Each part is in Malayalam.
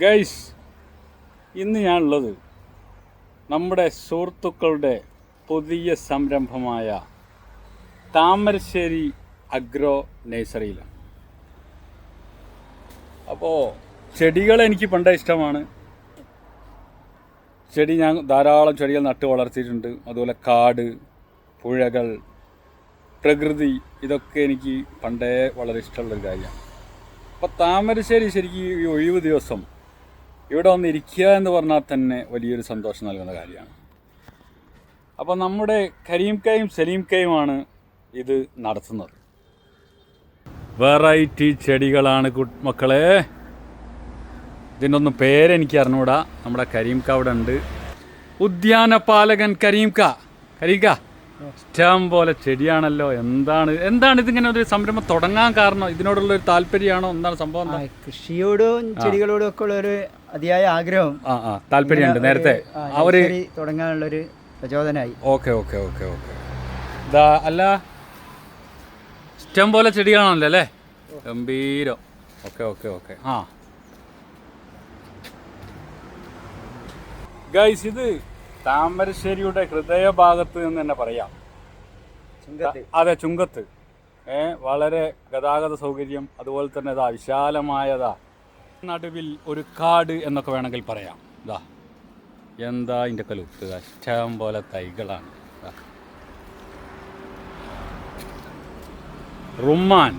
ഗൈസ് ഇന്ന് ഞാനുള്ളത് നമ്മുടെ സുഹൃത്തുക്കളുടെ പുതിയ സംരംഭമായ താമരശ്ശേരി അഗ്രോ നഴ്സറിയിലാണ്. അപ്പോൾ ചെടികൾ എനിക്ക് പണ്ടേ ഇഷ്ടമാണ്. ചെടി ഞാൻ ധാരാളം ചെടികൾ നട്ട് വളർത്തിയിട്ടുണ്ട്. അതുപോലെ കാട് പുഴകൾ പ്രകൃതി ഇതൊക്കെ എനിക്ക് പണ്ടേ വളരെ ഇഷ്ടമുള്ളൊരു കാര്യമാണ്. അപ്പോൾ താമരശ്ശേരി ശരിക്കും ഈ ഒഴിവ് ദിവസം ഇവിടെ വന്ന് ഇരിക്കുക എന്ന് പറഞ്ഞാൽ തന്നെ വലിയൊരു സന്തോഷം നൽകുന്ന കാര്യമാണ്. അപ്പോൾ നമ്മുടെ കരീംക്കയും സലീംക്കയുമാണ് ഇത് നടത്തുന്നത്. വെറൈറ്റി ചെടികളാണ് മക്കളെ. ഇതിന്റെ ഒന്നും പേരെനിക്ക് അറിഞ്ഞൂടാ. നമ്മുടെ കരീംക്ക അവിടെ ഉണ്ട്. ഉദ്യാനപാലകൻ കരീംക്ക കരീംക്ക ഇഷ്ടം പോലെ ചെടിയാണല്ലോ. എന്താണ് എന്താണ് ഇതിങ്ങനെ ഒരു സംരംഭം തുടങ്ങാൻ കാരണം? ഇതിനോടുള്ള ഒരു താല്പര്യമാണോ? എന്താണ് സംഭവം? കൃഷിയോടും ചെടികളോടും ഒക്കെ ഉള്ള ഒരു അതിയായ ആഗ്രഹം ആ ആ. താല്പര്യമുണ്ട്. നേരത്തെ അവർ തുടങ്ങാനുള്ള ഒരു തുടങ്ങാനുള്ളൊരു പ്രചോദനമായി. Okay okay okay okay. ഇതാ അല്ല ഇഷ്ടം പോലെ ചെടികളാണല്ലോ അല്ലേ? ഗംഭീരം. Okay okay okay. ആ. ഗൈസ് ഇത് താമരശ്ശേരിയുടെ ഹൃദയഭാഗത്ത് എന്ന് തന്നെ പറയാം. അതെ ചുങ്കത്ത്. ഏഹ് വളരെ ഗതാഗത സൗകര്യം അതുപോലെ തന്നെ ഇതാ വിശാലമായതാ നടുവിൽ ഒരു കാട് എന്നൊക്കെ വേണമെങ്കിൽ പറയാം. ഇതാ എന്താ ഇതിന്റെ കലുത്ത് ഇഷ്ടം പോലെ തൈകളാണ്. റുമാൻ.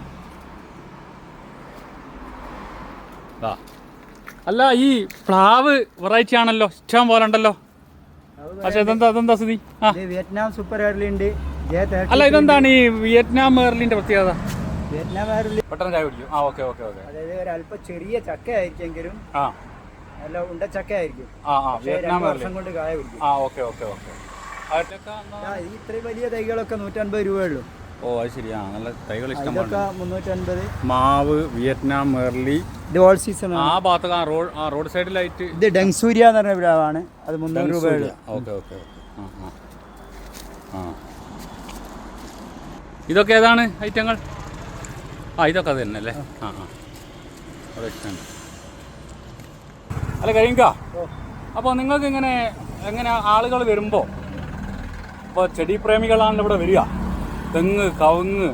അല്ല ഈ പ്ലാവ് വെറൈറ്റി ആണല്ലോ ഇഷ്ടം പോലെ ഉണ്ടല്ലോ. പക്ഷെ ഇതെന്താ അതെന്താ സ്ഥിതി? വിയറ്റ്നാം സൂപ്പർ ഉണ്ട് അല്ല ഇതെന്താണ് ഈ വിയറ്റ്നാം മേർലിന്റെ പ്രത്യേകത? വിയറ്റ്നാം പെട്ടെന്ന് ചായ കുടിക്കും. ആ ഓക്കെ ഓക്കെ ഓക്കെ. അതായത് ഒരു അല്പം ചെറിയ ചക്ക ആയിരിക്കെങ്കിലും ആ. നല്ല ഉണ്ട ചക്ക ആയിരിക്കും ആ ആ വിയറ്റ്നാം വർഷം കൊണ്ട് കായ പിടിക്കും ആ ഓക്കെ ഓക്കെ ഓക്കെ. ഈ ഇത്രയും വലിയ തൈകളൊക്കെ നൂറ്റൻപത് രൂപയുള്ളൂ. ഓ അത് ശരിയാ. നല്ല തൈകൾ ഇഷ്ടമാണ് മാവ് വിയറ്റ്നാം മേർലി. ഇത് ഓൾ സീസൺ ആ ഭാഗത്ത് ആ റോഡ് ആ റോഡ് സൈഡിലായിട്ട് ഇത് ഡെങ്സൂര്യ എന്ന് പറഞ്ഞ പ്ലാവാണ് അത് മുന്നൂറ് രൂപയുള്ളൂ. ഓക്കെ ഓക്കെ ആ. ആ. ഇതൊക്കെ ഏതാണ് ഐറ്റങ്ങൾ? ആ ഇതൊക്കെ തന്നെ അല്ലേ ആ. ആ അല്ല കഴിയുക അപ്പോൾ നിങ്ങൾക്ക് ഇങ്ങനെ എങ്ങനെ ആളുകൾ വരുമ്പോൾ ഇപ്പോൾ ചെടി പ്രേമികളാണ് ഇവിടെ വരിക. തെങ്ങ് കവുങ്ങ്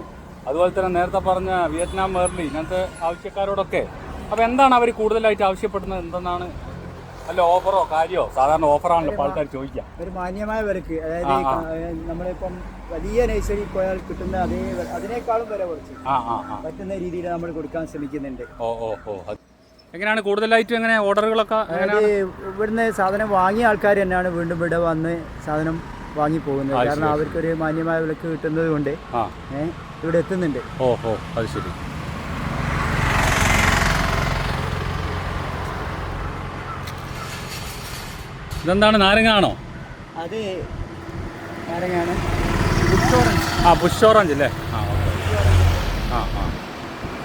അതുപോലെ തന്നെ നേരത്തെ പറഞ്ഞ വിയറ്റ്നാം മേർലി ഇങ്ങനത്തെ ആവശ്യക്കാരോടൊക്കെ. അപ്പോൾ എന്താണ് അവർ കൂടുതലായിട്ട് ആവശ്യപ്പെടുന്നത്? എന്തെന്നാണ് അല്ല ഓഫറോ? കാര്യമോ സാധാരണ ഓഫറാണല്ലോ ഇപ്പോൾ ആൾക്കാർ ചോദിക്കുക ഒരു മാന്യമായ വിലക്ക്. അതായത് നമ്മളിപ്പം വലിയ നഴ്സറി പോയാൽ കിട്ടുന്ന അതേ അതിനേക്കാളും വില കുറച്ച്. പറ്റുന്ന രീതിയിൽ നമ്മൾ കൊടുക്കാൻ ശ്രമിക്കുന്നുണ്ട്. ഓ ഓ ഓ. എങ്ങനെയാണ് കൂടുതലായിട്ടും എങ്ങനെ ഓർഡറുകളൊക്കെ ഇവിടുന്ന് സാധനം വാങ്ങിയ ആൾക്കാർ തന്നെയാണ് വീണ്ടും ഇവിടെ വന്ന് സാധനം വാങ്ങി പോകുന്നത്. കാരണം അവർക്കൊരു മാന്യമായ വിലക്ക് കിട്ടുന്നത് കൊണ്ട് ഇവിടെ എത്തുന്നുണ്ട്. ഓ ഓ. അത് ശരി. ഇതെന്താണ് നാരങ്ങ ആണോ അത് ആ ബുഷ് ഓറഞ്ച് അല്ലേ? ആ ഓക്കെ ആ ആ.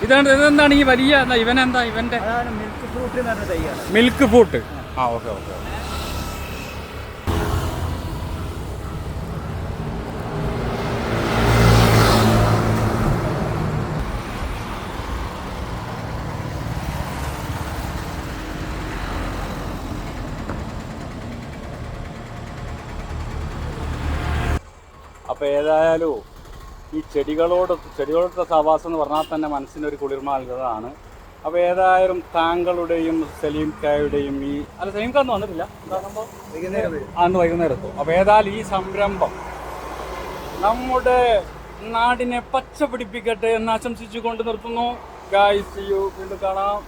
ഇതാണ് ഇതെന്താണ് ഈ വലിയ എന്താ ഇവനെന്താ ഇവന്റെ മിൽക്ക് ഫ്രൂട്ട് മിൽക്ക് ഫ്രൂട്ട് ആ ഓക്കെ ഓക്കെ അപ്പോൾ ഏതായാലും ഈ ചെടികളോട് ചെടികളോടുള്ള സഹവാസം എന്ന് പറഞ്ഞാൽ തന്നെ മനസ്സിനൊരു കുളിർമ നൽകുന്നതാണ്. അപ്പോൾ ഏതായാലും താങ്കളുടെയും സലീം കായുടെയും ഈ അല്ല സലീം കാന്ന് വന്നിട്ടില്ല. അന്ന് വൈകുന്നേരത്തു. അപ്പൊ അപ്പോൾ ഏതായാലും ഈ സംരംഭം നമ്മുടെ നാടിനെ പച്ച പിടിപ്പിക്കട്ടെ എന്ന് ആശംസിച്ചുകൊണ്ട് നിർത്തുന്നു. ഗായ്സ് യു വീണ്ടും കാണാം.